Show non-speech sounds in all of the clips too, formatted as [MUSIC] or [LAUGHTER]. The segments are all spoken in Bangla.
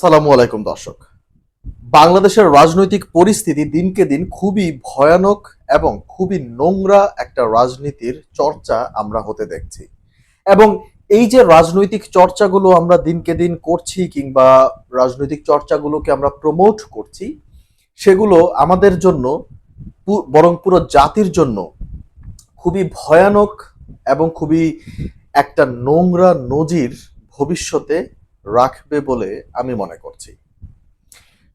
আসসালামু আলাইকুম, দর্শক। বাংলাদেশের রাজনৈতিক পরিস্থিতি দিনকে দিন খুবই ভয়ানক এবং খুবই নোংরা একটা রাজনীতির চর্চা আমরা হতে দেখছি। এবং এই যে রাজনৈতিক চর্চাগুলো আমরা দিনকে দিন করছি কিংবা রাজনৈতিক চর্চাগুলোকে আমরা প্রমোট করছি, সেগুলো আমাদের জন্য বরং পুরো জাতির জন্য খুবই ভয়ানক এবং খুবই একটা নোংরা নজির ভবিষ্যতে রাখবে বলে আমি মনে করছি।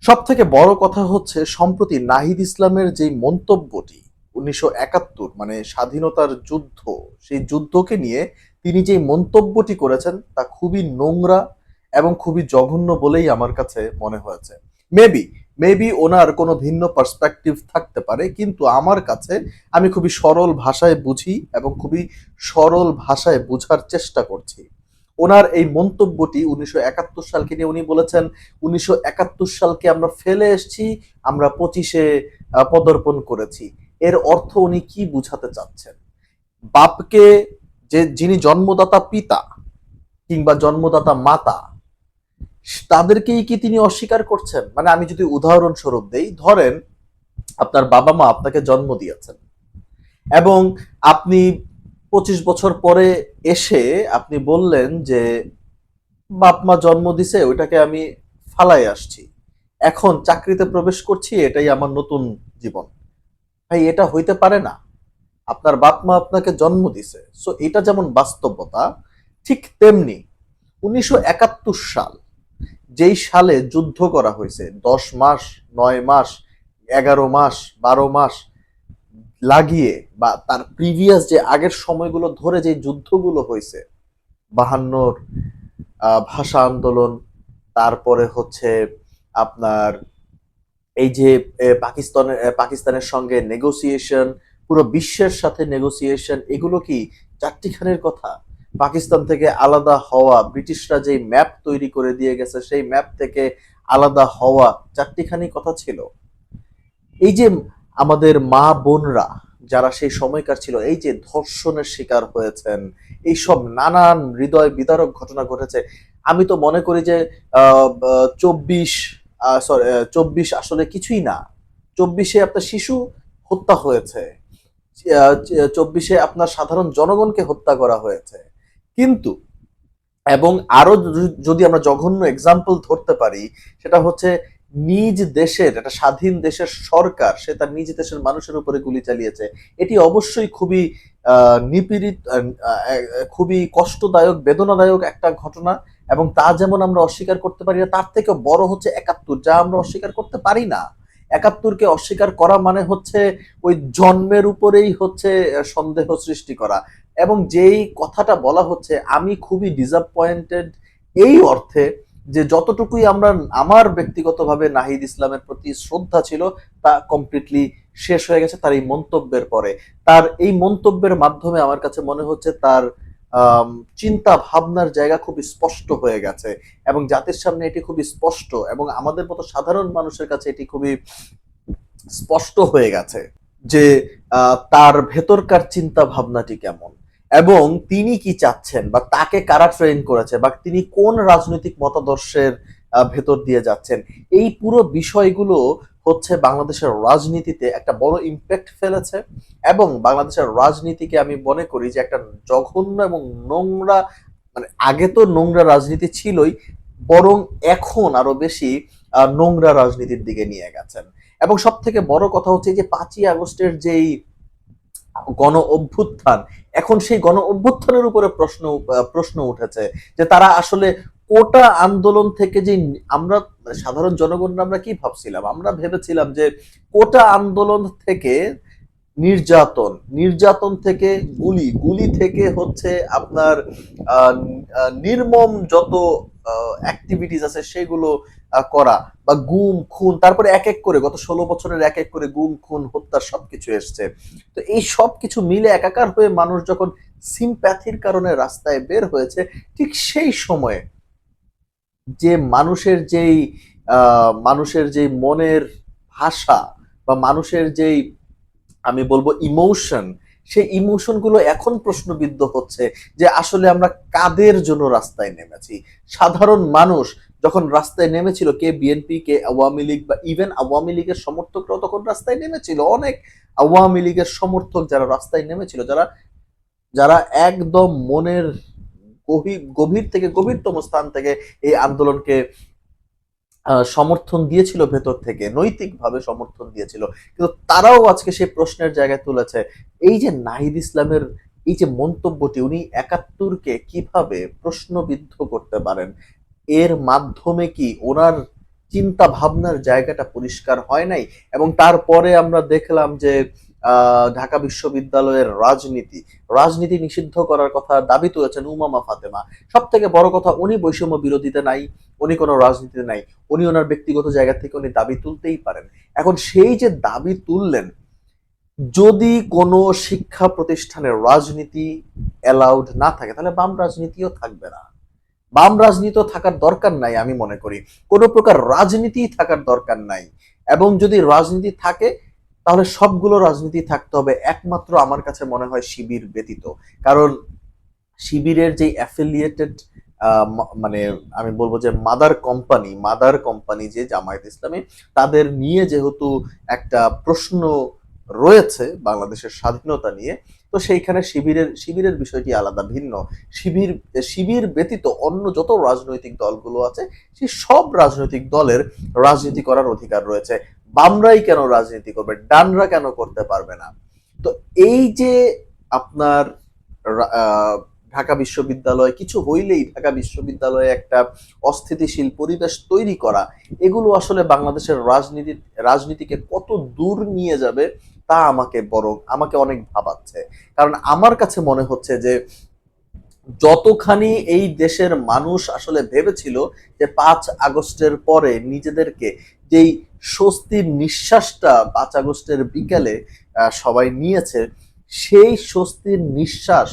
সব থেকে বড় কথা হচ্ছে, সম্প্রতি নাহিদ ইসলামের যে মন্তব্যটি, উনিশশো একাত্তর মানে স্বাধীনতার যুদ্ধ, সেই যুদ্ধকে নিয়ে তিনি যে মন্তব্যটি করেছেন, তা খুবই নোংরা এবং খুবই জঘন্য বলেই আমার কাছে মনে হয়েছে। মেবি মেবি ওনার কোনো ভিন্ন পার্সপেক্টিভ থাকতে পারে, কিন্তু আমার কাছে আমি খুবই সরল ভাষায় বুঝি এবং খুবই সরল ভাষায় বোঝার চেষ্টা করছি। ওনার এই মন্তব্যটি উনিশশো একাত্তর সালকে নিয়ে উনি বলেছেন, উনিশশো একাত্তর সালকে আমরা ফেলে এসেছি, আমরা পঁচিশে পদার্পণ করেছি। এর অর্থ উনি কি বুঝাতে চাচ্ছেন? বাপকে যে, যিনি জন্মদাতা পিতা কিংবা জন্মদাতা মাতা, তাদেরকেই কি তিনি অস্বীকার করছেন? মানে আমি যদি উদাহরণস্বরূপ দেই, ধরেন আপনার বাবা মা আপনাকে জন্ম দিয়েছেন এবং আপনি পঁচিশ বছর পরে এসে আপনি বললেন যে বাপ মা জন্ম দিছে, ওইটাকে আমি ফালাই আসছি। এখন চাকরিতে প্রবেশ করছি, এটাই আমার নতুন জীবন। ভাই, এটা হইতে পারে না। আপনার বাপ মা আপনাকে জন্ম দিছে। সো এটা যেমন বাস্তবতা, ঠিক তেমনি উনিশশো একাত্তর সাল, যেই সালে যুদ্ধ করা হয়েছে, দশ মাস, নয় মাস, এগারো মাস, বারো মাস লাগিয়ে বা তার প্রিভিয়াস যে আগের সময়গুলো ধরে যে যুদ্ধগুলো হয়েছে, বাহান্নর ভাষা আন্দোলন, তারপরে হচ্ছে আপনার এই যে পাকিস্তানের পাকিস্তানের সঙ্গে নেগোসিয়েশন পুরো বিশ্বের সাথে নেগোসিয়েশন এগুলো কি চারটিখানের কথা? পাকিস্তান থেকে আলাদা হওয়া, ব্রিটিশরা যে ম্যাপ তৈরি করে দিয়ে গেছে, সেই ম্যাপ থেকে আলাদা হওয়া চারটিখানি কথা ছিল। এই যে আমাদের মা বোনরা যারা সেই সময়কার ছিল, এই যে ধর্ষণের শিকার হয়েছেন, এইসব নানান হৃদয় বিদারক ঘটনা ঘটেছে। আমি তো মনে করি যে চব্বিশ সরি চব্বিশ আসলে কিছুই না। চব্বিশে আপনার শিশু হত্যা হয়েছে। চব্বিশে আপনার সাধারণ জনগণকে হত্যা করা হয়েছে। কিন্তু, এবং আরও যদি- আমরা জঘন্য এক্সাম্পল ধরতে পারি, সেটা হচ্ছে নিজ দেশের, একটা স্বাধীন দেশের সরকার, সে তার নিজ দেশের মানুষের উপরে গুলি চালিয়েছে। এটি অবশ্যই খুবই নিপীড়িত খুবই কষ্টদায়ক, বেদনাদায়ক একটা ঘটনা এবং তা যেমন আমরা অস্বীকার করতে পারি না, তার থেকে বড় হচ্ছে একাত্তর, যা আমরা অস্বীকার করতে পারি না। একাত্তরকে অস্বীকার করা মানে হচ্ছে ওই জন্মের উপরেই হচ্ছে সন্দেহ সৃষ্টি করা এবং যেই কথাটা বলা হচ্ছে, আমি খুবই ডিসঅ্যাপয়েন্টেড এই অর্থে যে যতটুকুই আমরা আমার ব্যক্তিগতভাবে নাহিদ ইসলামের প্রতি শ্রদ্ধা ছিল, তা কমপ্লিটলি শেষ হয়ে গেছে তার এই মন্তব্যের পরে। তার এই মন্তব্যের মাধ্যমে আমার কাছে মনে হচ্ছে তার চিন্তা ভাবনার জায়গা খুব স্পষ্ট হয়ে গেছে এবং জাতির সামনে এটি খুবই স্পষ্ট এবং আমাদের মতো সাধারণ মানুষের কাছে এটি খুবই স্পষ্ট হয়ে গেছে যে তার ভেতরকার চিন্তা ভাবনাটি কেমন। এবং তিনি কি চাচ্ছেন বা তাকে কারা ট্রেন করেছে বা তিনি কোন রাজনৈতিক মতাদর্শের ভেতর দিয়ে যাচ্ছেন, এই পুরো বিষয়গুলো হচ্ছে বাংলাদেশের রাজনীতিতে একটা বড় ইম্প্যাক্ট ফেলেছে এবং বাংলাদেশের রাজনীতিকে আমি মনে করি যে একটা জঘন্য এবং নোংরা মানে আগে তো নোংরা রাজনীতি ছিলই, বরং এখন আরও বেশি নোংরা রাজনীতির দিকে নিয়ে গেছেন। এবং সব থেকে বড় কথা হচ্ছে যে পাঁচই আগস্টের যেই গণ অভ্যুত্থান। এখন সেই গণ অভ্যুত্থানের উপরে প্রশ্ন প্রশ্ন উঠেছে যে তারা আসলে কোটা আন্দোলন থেকে যে আমরা সাধারণ জনগণরা আমরা কি ভাবছিলাম? আমরা ভেবেছিলাম যে কোটা আন্দোলন থেকে নির্যাতন নির্যাতন থেকে গুলি গুলি থেকে হচ্ছে আপনার নির্মম যত অ্যাক্টিভিটিস আছে সেগুলো করা বা গুম, খুন, তারপরে এক এক করে, গত ষোলো বছরের এক এক করে গুম, খুন হত্যার সবকিছু এসছে। তো এই সব কিছু মিলে একাকার হয়ে মানুষ যখন সিম্প্যাথির কারণে রাস্তায় বের হয়েছে, ঠিক সেই সময়ে যে মানুষের যেই মানুষের যেই মনের ভাষা বা মানুষের যেই, আমি বলব ইমোশন সেই ইমোশনগুলো এখন প্রশ্নবিদ্ধ হচ্ছে যে আসলে আমরা কাদের জন্য রাস্তায় নেমেছি? সাধারণ মানুষ যখন রাস্তায় নেমেছিল, কে বিএনপি কে আওয়ামী লীগ বা ইভেন আওয়ামী লীগের সমর্থকরাও তখন রাস্তায় নেমেছিল। অনেক আওয়ামী লীগের সমর্থক যারা রাস্তায় নেমেছিল, যারা যারা একদম মনের গভীর গভীর থেকে গভীরতম স্থান থেকে এই আন্দোলনকে সমর্থন দিয়েছিল, ভেতর থেকে, নৈতিকভাবে সমর্থন দিয়েছিল। কিন্তু তারাও আজকে সেই প্রশ্নের জায়গায় তুলেছে, এই যে নাহিদ ইসলামের এই যে মন্তব্যটি, উনি একাত্তরকে কীভাবে প্রশ্নবিদ্ধ করতে পারেন? এর মাধ্যমে কি ওনার চিন্তা ভাবনার জায়গাটা পরিষ্কার হয় নাই? এবং তারপরে আমরা দেখলাম যে ঢাকা বিশ্ববিদ্যালয়ের রাজনীতি রাজনীতি নিষিদ্ধ করার কথা দাবি তুলেছেন উমামা ফাতেমা। সব থেকে বড় কথা, উনি বৈষম্য বিরোধিতা নাই, উনি কোনো রাজনীতিতে নাই, উনি ওনার ব্যক্তিগত জায়গা থেকে উনি দাবি তুলতেই পারেন। এখন সেই যে দাবি তুললেন, যদি কোনো শিক্ষা প্রতিষ্ঠানের রাজনীতি অ্যালাউড না থাকে, তাহলে বাম রাজনীতিও থাকবে না। বাম রাজনীতি থাকার দরকার নাই আমি মনে করি। কোনো প্রকার রাজনীতি থাকার দরকার নাই। এবং যদি রাজনীতি থাকে, তাহলে সবগুলো রাজনীতি থাকতে হবে একমাত্র আমার কাছে মনে হয় শিবির ব্যতীত। কারণ শিবিরের যে অ্যাফিলিয়েটেড মানে আমি বলব যে মাদার কোম্পানি মাদার কোম্পানি যে জামায়াত ইসলামী, তাদের নিয়ে যেহেতু একটা প্রশ্ন রয়েছে বাংলাদেশের স্বাধীনতা নিয়ে তো সেইখানে শিবিরের শিবিরের বিষয়টি আলাদা, ভিন্ন। শিবির শিবির ব্যতীত অন্য যত রাজনৈতিক দলগুলো আছে, সেই সব রাজনৈতিক দলের রাজনীতি করার অধিকার রয়েছে। বামরাই কেন রাজনীতি করবে? ডানরা কেন করতে পারবে না? তো এই যে আপনার ঢাকা বিশ্ববিদ্যালয়, কিছু হইলেই ঢাকা বিশ্ববিদ্যালয়ে একটা অস্থিতিশীল পরিবেশ তৈরি করা, এগুলো আসলে বাংলাদেশের রাজনীতি, রাজনীতিকে কত দূর নিয়ে যাবে তা আমাকে বরং আমাকে অনেক ভাবাচ্ছে। কারণ আমার কাছে মনে হচ্ছে যে যতখানি এই দেশের মানুষ আসলে ভেবেছিল যে পাঁচ আগস্টের পরে নিজেদেরকে যেই স্বস্তির নিঃশ্বাসটা পাঁচ আগস্টের বিকেলে সবাই নিয়েছে, সেই স্বস্তির নিঃশ্বাস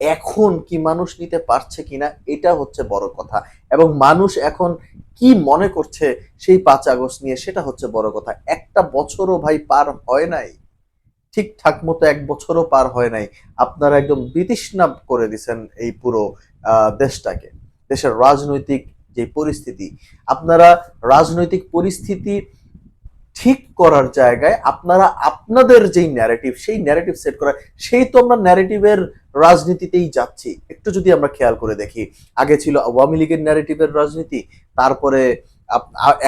এখন কি মানুষ নিতে পারছে কিনা, এটা হচ্ছে বড় কথা। এবং মানুষ এখন কি মনে করছে সেই পাঁচ আগস্ট নিয়ে, সেটা হচ্ছে বড় কথা। একটা বছরও ভাই পার হয় নাই। ঠিকঠাক মতো এক বছরও পার হয় নাই। আপনারা একদম বিতৃষ্ণা করে দিছেন এই পুরো দেশটাকে। দেশের রাজনৈতিক যে পরিস্থিতি। আপনারা রাজনৈতিক পরিস্থিতি ঠিক করার জায়গায় আপনারা আপনাদের যেই ন্যারেটিভ সেই ন্যারেটিভ সেট করা সেই তো আমরা ন্যারেটিভের রাজনীতিতেই যাচ্ছি। একটু যদি আমরা খেয়াল করে দেখি, আগে ছিল আওয়ামী লীগের ন্যারেটিভের রাজনীতি, তারপরে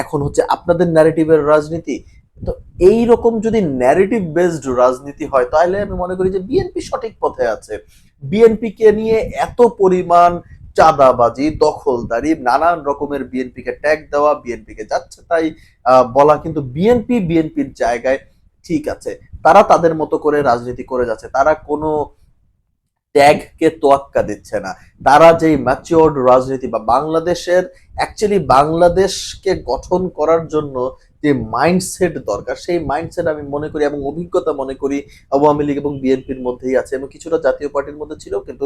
এখন হচ্ছে আপনাদের ন্যারেটিভের রাজনীতি। তো এই রকম যদি ন্যারেটিভ বেসড রাজনীতি হয়, তাহলে আমি মনে করি যে বিএনপি সঠিক পথে আছে। বিএনপি কে নিয়ে এত পরিমাণ চাঁদাবাজি, দখলদারি, নানান রকমের বিএনপি কে ট্যাগ দেওয়া বিএনপি কে যাচ্ছে তাই বলা কিন্তু বিএনপি বিএনপির জায়গায় ঠিক আছে। তারা তাদের মতো করে রাজনীতি করে যাচ্ছে। তারা কোনো ট্যাগকে তোয়াক্কা দিচ্ছে না। তারা যেই ম্যাচিওর্ড রাজনীতি বা বাংলাদেশের অ্যাকচুয়ালি বাংলাদেশকে গঠন করার জন্য যে মাইন্ডসেট দরকার, সেই মাইন্ডসেট আমি মনে করি এবং অভিজ্ঞতা মনে করি আওয়ামী লীগ এবং বিএনপির মধ্যেই আছে এবং কিছুটা জাতীয় পার্টির মধ্যে ছিল, কিন্তু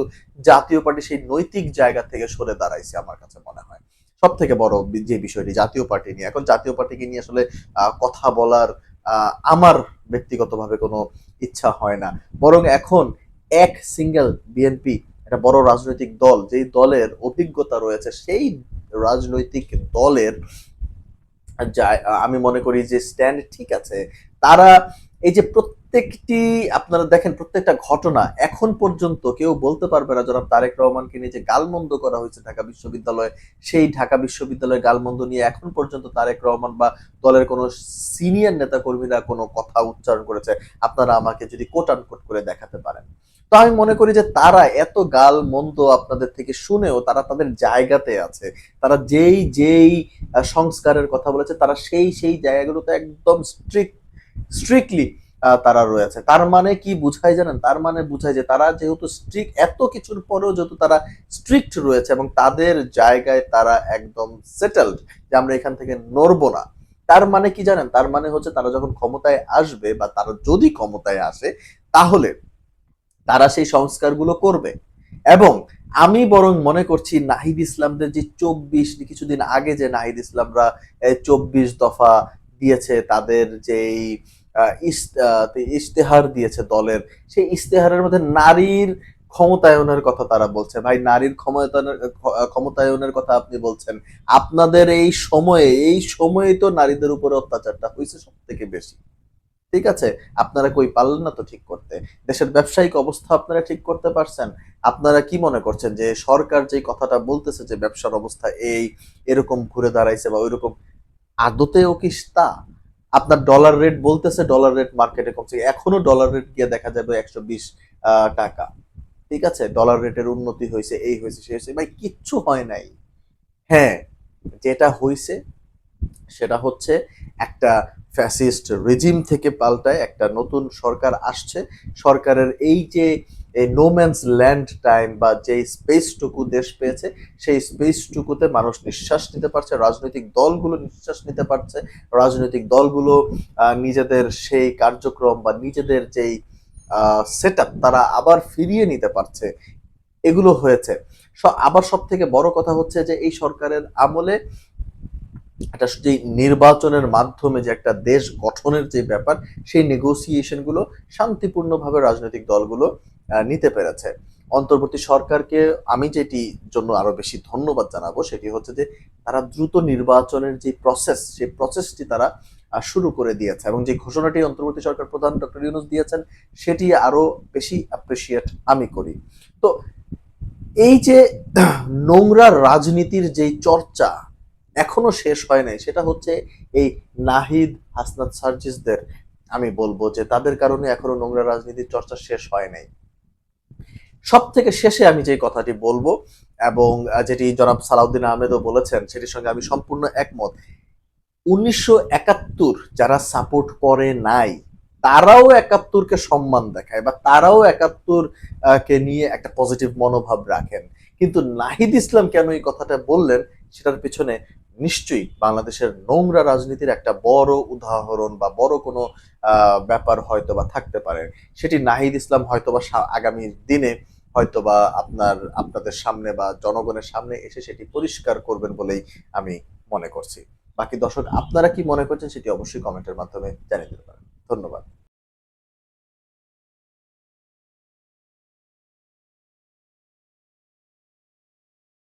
জাতীয় পার্টি সেই নৈতিক জায়গা থেকে সরে দাঁড়াইছে আমার কাছে মনে হয়। সব থেকে বড় যে বিষয়টি, জাতীয় পার্টি নিয়ে। এখন জাতীয় পার্টিকে নিয়ে আসলে কথা বলার আমার ব্যক্তিগতভাবে কোনো ইচ্ছা হয় না। বরং এখন এক সিঙ্গেল বিএনপি, একটা বড় রাজনৈতিক দল, যেই দলের অভিজ্ঞতা রয়েছে, সেই রাজনৈতিক দলের আমি মনে করি যে স্ট্যান্ড ঠিক আছে। তারা এই যে প্রত্যেকটি, আপনারা দেখেন প্রত্যেকটা ঘটনা এখন পর্যন্ত কেউ বলতে পারবে না জনাব তারেক রহমানকে নিয়ে যে গালমন্দ করা হয়েছে ঢাকা বিশ্ববিদ্যালয়ে। সেই ঢাকা বিশ্ববিদ্যালয়ের গালমন্দ নিয়ে এখন পর্যন্ত তারেক রহমান বা দলের কোনো সিনিয়র নেতা কর্মীরা কোনো কথা উচ্চারণ করেছে। আপনারা আমাকে যদি কোট আনকোট করে দেখাতে পারেন। তো আমি মনে করি যে তারা এত গাল মন্দ আপনাদের থেকে শুনেও তারা তাদের জায়গাতে আছে। তারা যেই যেই সংস্কারের কথা বলেছে, তারা সেই সেই জায়গাগুলোতে একদম স্ট্রিক্ট স্ট্রিক্টলি তারা রয়েছে। তার মানে কি বুঝায় জানেন? তার মানে বুঝায় যে তারা যেহেতু স্ট্রিক্ট এত কিছুর পরেও যেহেতু তারা স্ট্রিক্ট রয়েছে এবং তাদের জায়গায় তারা একদম সেটেলড যে আমরা এখান থেকে নড়বো না। তার মানে কি জানেন? তার মানে হচ্ছে তারা যখন ক্ষমতায় আসবে বা তারা যদি ক্ষমতায় আসে, তাহলে তারা সেই সংস্কারগুলো করবে। এবং আমি বরং মনে করছি নাহিদ ইসলামদের যে চব্বিশ কিছুদিন আগে যে নাহিদ ইসলামরা চব্বিশ দফা দিয়েছে তাদের আহ, ইশতেহার দিয়েছে দলের সেই ইশতেহারের মধ্যে নারীর ক্ষমতায়নের কথা তারা বলছে। ভাই নারীর ক্ষমতায়নের ক্ষমতায়নের কথা আপনি বলছেন। আপনাদের এই সময়ে এই সময়ে তো নারীদের উপরে অত্যাচারটা হয়েছে সব থেকে বেশি। ঠিক আছে? আপনারা কই পারলেন না তো ঠিক করতে। দেশের ব্যবসায়িক অবস্থা আপনারা ঠিক করতে পারছেন। আপনারা কি মনে করছেন যে সরকার যে কথাটা বলতেছে যে ব্যবসার অবস্থা এই, এরকম ঘুরে দাঁড়াইছে বা ওইরকম আদতেও কি তা? আপনার ডলার রেট বলতেছে ডলার রেট মার্কেটে কমছে। এখনও ডলার রেট গিয়ে দেখা যাবে একশো বিশ টাকা। ঠিক আছে? ডলার রেটের উন্নতি হয়েছে, এই হয়েছে, সে হয়েছে। ভাই, কিচ্ছু হয় নাই। হ্যাঁ যেটা হয়েছে সেটা হচ্ছে একটা ফ্যাসিস্ট রেজিম থেকে পাল্টায় একটা নতুন সরকার আসছে। সরকারের এই যে এই নোম্যান্স ল্যান্ড টাইম বা যে স্পেসটুকু দেশ পেয়েছে, সেই স্পেসটুকুতে মানুষ নিঃশ্বাস নিতে পারছে, রাজনৈতিক দলগুলো নিঃশ্বাস নিতে পারছে। রাজনৈতিক দলগুলো নিজেদের সেই কার্যক্রম বা নিজেদের যেই সেট তারা আবার ফিরিয়ে নিতে পারছে। এগুলো হয়েছে। আবার সব থেকে বড় কথা হচ্ছে যে, এই সরকারের আমলে একটা যে নির্বাচনের মাধ্যমে যে একটা দেশ গঠনের যে ব্যাপার, সেই নেগোসিয়েশনগুলো শান্তিপূর্ণভাবে রাজনৈতিক দলগুলো নিতে পেরেছে। অন্তর্বর্তী সরকারকে আমি যেটি জন্য আরও বেশি ধন্যবাদ জানাব, সেটি হচ্ছে যে তারা দ্রুত নির্বাচনের যে প্রসেস সেই প্রসেসটি তারা শুরু করে দিয়েছে এবং যে ঘোষণাটি অন্তর্বর্তী সরকার প্রধান ডক্টর ইউনুস দিয়েছেন, সেটি আরও বেশি অ্যাপ্রিসিয়েট আমি করি। তো এই যে [CLEARS THROAT] নোংরা রাজনীতির যে চর্চা এখনও শেষ হয় নাই। সেটা হচ্ছে এই নাহিদ, হাসনাত, সার্জিসদের আমি বলব যে তাদের কারণে এখনও নোংরা রাজনীতির চর্চা শেষ হয় নাই। সব থেকে শেষে আমি যে কথাটি বলব এবং যেটি জনাব সালাউদ্দিন আহমেদও বলেছেন, সেটির সঙ্গে আমি সম্পূর্ণ একমত। উনিশশো একাত্তর যারা সাপোর্ট করে নাই, তারাও একাত্তরকে সম্মান দেখায় বা তারাও একাত্তর কে নিয়ে একটা পজিটিভ মনোভাব রাখেন। কিন্তু নাহিদ ইসলাম কেন এই কথাটা বললেন? সেটার পিছনে নিশ্চয়ই বাংলাদেশের নোংরা রাজনীতির একটা বড় উদাহরণ বা বড় কোনো ব্যাপার হয়তো বা থাকতে পারে। সেটি নাহিদ ইসলাম হয়তো বা সা- আগামী দিনে হয়তো বা আপনার, আপনাদের সামনে বা জনগণের সামনে এসে সেটি পরিষ্কার করবেন বলেই আমি মনে করছি। বাকি দর্শক আপনারা কি মনে করছেন সেটি অবশ্যই কমেন্টের মাধ্যমে জানিয়ে দিতে পারেন। ধন্যবাদ।